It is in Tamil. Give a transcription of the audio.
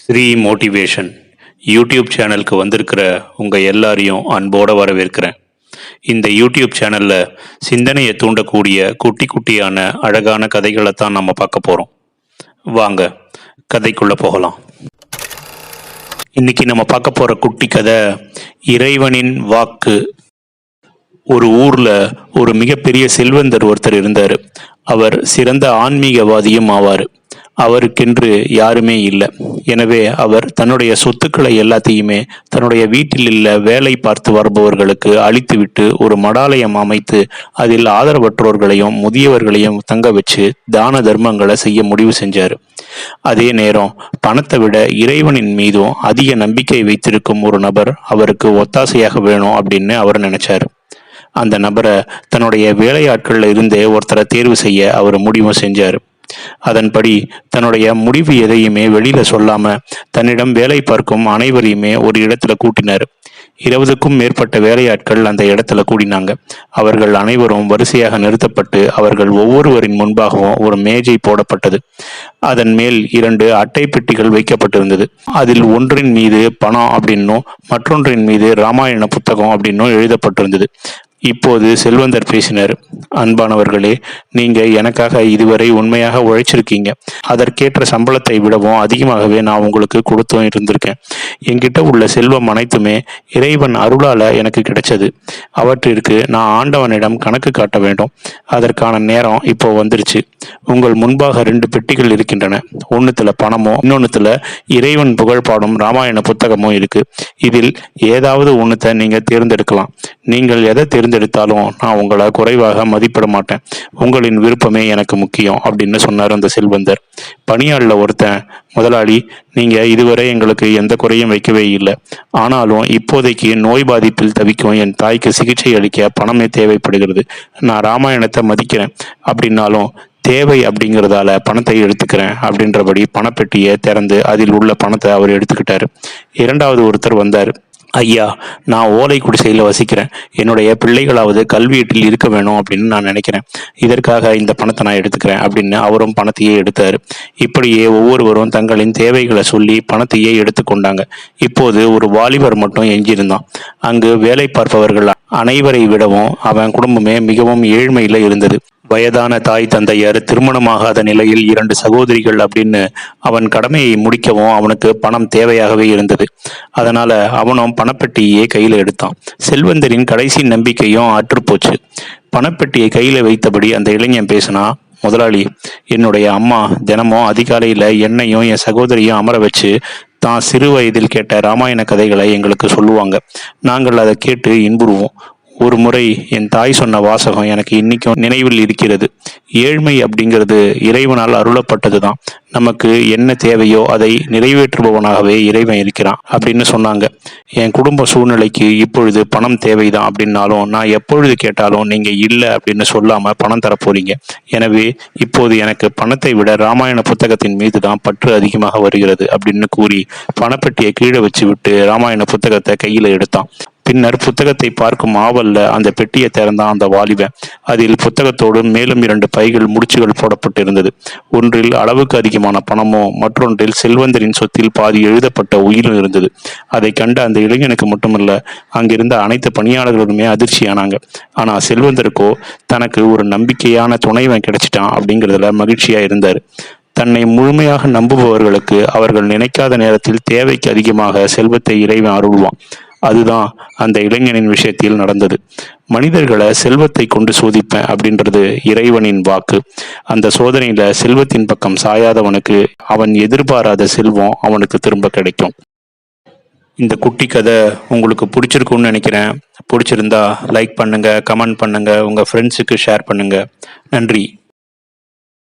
ஸ்ரீ மோட்டிவேஷன் யூடியூப் சேனலுக்கு வந்திருக்கிற உங்கள் எல்லாரையும் அன்போடு வரவேற்கிறேன். இந்த யூடியூப் சேனலில் சிந்தனையை தூண்டக்கூடிய குட்டி குட்டியான அழகான கதைகளை தான் நம்ம பார்க்க போகிறோம் வாங்க கதைக்குள்ளே போகலாம். இன்னைக்கு நம்ம பார்க்க போகிற குட்டி கதை இறைவனின் வாக்கு. ஒரு ஊரில் ஒரு மிகப்பெரிய செல்வந்தர் ஒருத்தர் இருந்தார். அவர் சிறந்த ஆன்மீகவாதியும் ஆவார். அவருக்கென்று யாருமே இல்லை. எனவே அவர் தன்னுடைய சொத்துக்களை எல்லாத்தையுமே தன்னுடைய வீட்டில் உள்ள வேலை பார்த்து வருபவர்களுக்கு அளித்துவிட்டு ஒரு மடாலயம் அமைத்து அதில் ஆதரவற்றோர்களையும் முதியவர்களையும் தங்க வச்சு தான தர்மங்களை செய்ய முடிவு செஞ்சார். அதே நேரம் பணத்தை விட இறைவனின் மீதும் அதிக நம்பிக்கை வைத்திருக்கும் ஒரு நபர் அவருக்கு ஒத்தாசையாக வேணும் அப்படின்னு அவர் நினைச்சார். அந்த நபரை தன்னுடைய வேலையாட்கள்ல இருந்தே ஒருத்தரை தேர்வு செய்ய அவர் முடிவு செஞ்சார். அதன்படி தன்னுடைய முடிவு எதையுமே வெளியில சொல்லாம தன்னிடம் வேலை பார்க்கும் அனைவரையுமே ஒரு இடத்துல கூட்டினார். இருபதுக்கும் மேற்பட்ட வேலையாட்கள் அந்த இடத்துல கூடினாங்க. அவர்கள் அனைவரும் வரிசையாக நிறுத்தப்பட்டு அவர்கள் ஒவ்வொருவரின் முன்பாகவும் ஒரு மேஜை போடப்பட்டது. அதன் மேல் இரண்டு அட்டை பெட்டிகள் வைக்கப்பட்டிருந்தது. அதில் ஒன்றின் மீது பணம் அப்படின்னும் மற்றொன்றின் மீது ராமாயண புத்தகம் அப்படின்னும் எழுதப்பட்டிருந்தது. இப்போது செல்வந்தர் பேசினார். அன்பானவர்களே நீங்க எனக்காக இதுவரை உண்மையாக உழைச்சிருக்கீங்க. அதற்கேற்ற சம்பளத்தை விடவும் அதிகமாகவே நான் உங்களுக்கு கொடுத்தும் இருந்திருக்கேன். என்கிட்ட உள்ள செல்வம் அனைத்துமே இறைவன் அருளால எனக்கு கிடைச்சது. அவற்றிற்கு நான் ஆண்டவனிடம் கணக்கு காட்ட வேண்டும். அதற்கான நேரம் இப்போ வந்துருச்சு. உங்கள் முன்பாக ரெண்டு பெட்டிகள் இருக்கின்றன. ஒன்னுத்துல பணமும் இன்னொன்னுத்துல இறைவன் புகழ் பாடும் ராமாயண புத்தகமும் இருக்கு. இதில் ஏதாவது ஒன்றுத்தை நீங்க தேர்ந்தெடுக்கலாம். நீங்கள் எதை தேர்ந்தெடுத்தாலும் நான் உங்களை குறைவாக மதிப்பிட மாட்டேன். உங்களின் விருப்பமே எனக்கு முக்கியம் அப்படின்னு சொன்னார் அந்த செல்வந்தர். பணியாளில் ஒருத்தன் முதலாளி நீங்கள் இதுவரை எங்களுக்கு எந்த குறையும் வைக்கவே இல்லை. ஆனாலும் இப்போதைக்கு நோய் பாதிப்பில் தவிக்கும் என் தாய்க்கு சிகிச்சை அளிக்க பணமே தேவைப்படுகிறது. நான் ராமாயணத்தை மதிக்கிறேன். அப்படின்னாலும் தேவை அப்படிங்கிறதால பணத்தை எடுத்துக்கிறேன் அப்படின்றபடி பணப்பெட்டியை திறந்து அதில் உள்ள பணத்தை அவர் எடுத்துக்கிட்டார். இரண்டாவது ஒருத்தர் வந்தார். ஐயா நான் ஓலை குடிசையில் வசிக்கிறேன். என்னுடைய பிள்ளைகளாவது கல்வியீட்டில் இருக்க வேணும் அப்படின்னு நான் நினைக்கிறேன். இதற்காக இந்த பணத்தை நான் எடுத்துக்கிறேன் அப்படின்னு அவரும் பணத்தையே எடுத்தார். இப்படியே ஒவ்வொருவரும் தங்களின் தேவைகளை சொல்லி பணத்தையே எடுத்துக்கொண்டாங்க இப்போது ஒரு வாலிபர் மட்டும் எஞ்சியிருந்தான். அங்கு வேலை பார்ப்பவர்கள் அனைவரை விடவும் அவன் குடும்பமே மிகவும் ஏழ்மையில் இருந்தது. வயதான தாய் தந்தையர் திருமணமாகாத நிலையில் இரண்டு சகோதரிகள் அப்படின்னு அவன் கடமையை முடிக்கவும் அவனுக்கு பணம் தேவையாகவே இருந்தது. அதனால அவனும் பணப்பெட்டியே கையில எடுத்தான். செல்வந்தரின் கடைசி நம்பிக்கையும் அற்றுப்போச்சு பணப்பெட்டியை கையில வைத்தபடி அந்த இளைஞன் பேசினா முதலாளி என்னுடைய அம்மா தினமும் அதிகாலையில என்னையும் என் சகோதரியும் அமர வச்சு தான் சிறு வயதில் கேட்ட ராமாயண கதைகளை எங்களுக்கு சொல்லுவாங்க. நாங்கள் அதை கேட்டு இன்புறுவோம். ஒரு முறை என் தாய் சொன்ன வாசகம் எனக்கு இன்னைக்கும் நினைவில் இருக்கிறது. ஏழ்மை அப்படிங்கிறது இறைவனால் அருளப்பட்டது தான் நமக்கு என்ன தேவையோ அதை நிறைவேற்றுபவனாகவே இறைவன் இருக்கிறான் அப்படின்னு சொன்னாங்க. என் குடும்ப சூழ்நிலைக்கு இப்பொழுது பணம் தேவைதான் அப்படின்னாலும் நான் எப்பொழுது கேட்டாலும் நீங்க இல்லை அப்படின்னு சொல்லாம பணம் தரப்போறீங்க. எனவே இப்போது எனக்கு பணத்தை விட ராமாயண புத்தகத்தின் மீது தான் பற்று அதிகமாக வருகிறது அப்படின்னு கூறி பணப்பெட்டியை கீழே வச்சு விட்டு ராமாயண புத்தகத்தை கையில எடுத்தான். பின்னர் புத்தகத்தை பார்க்கும் ஆவல்ல அந்த பெட்டியை திறந்தான் அந்த வாலிபன். அதில் புத்தகத்தோடு மேலும் இரண்டு பைகள் முடிச்சுகள் போடப்பட்டிருந்தது. ஒன்றில் அளவுக்கு அதிகமான பணமோ மற்றொன்றில் செல்வந்தரின் சொத்தில் பாதி எழுதப்பட்ட உயிரும் இருந்தது. அதை கண்ட அந்த இளைஞனுக்கு மட்டுமல்ல அங்கிருந்த அனைத்து பணியாளர்களுமே அதிர்ச்சியானாங்க. ஆனா செல்வந்தருக்கோ தனக்கு ஒரு நம்பிக்கையான துணைவன் கிடைச்சிட்டான் அப்படிங்கிறதுல மகிழ்ச்சியா இருந்தார். தன்னை முழுமையாக நம்புபவர்களுக்கு அவர்கள் நினைக்காத நேரத்தில் தேவைக்கு அதிகமாக செல்வத்தை இறைவன் அருள்வான். அதுதான் அந்த இளைஞனின் விஷயத்தில் நடந்தது. மனிதர்களை செல்வத்தை கொண்டு சோதிப்பேன் அப்படின்றது இறைவனின் வாக்கு. அந்த சோதனையில செல்வத்தின் பக்கம் சாயாதவனுக்கு அவன் எதிர்பாராத செல்வம் அவனுக்கு திரும்ப கிடைக்கும். இந்த குட்டி கதை உங்களுக்கு பிடிச்சிருக்கும்னு நினைக்கிறேன். பிடிச்சிருந்தா லைக் பண்ணுங்க கமெண்ட் பண்ணுங்க உங்க ஃப்ரெண்ட்ஸுக்கு ஷேர் பண்ணுங்க. நன்றி.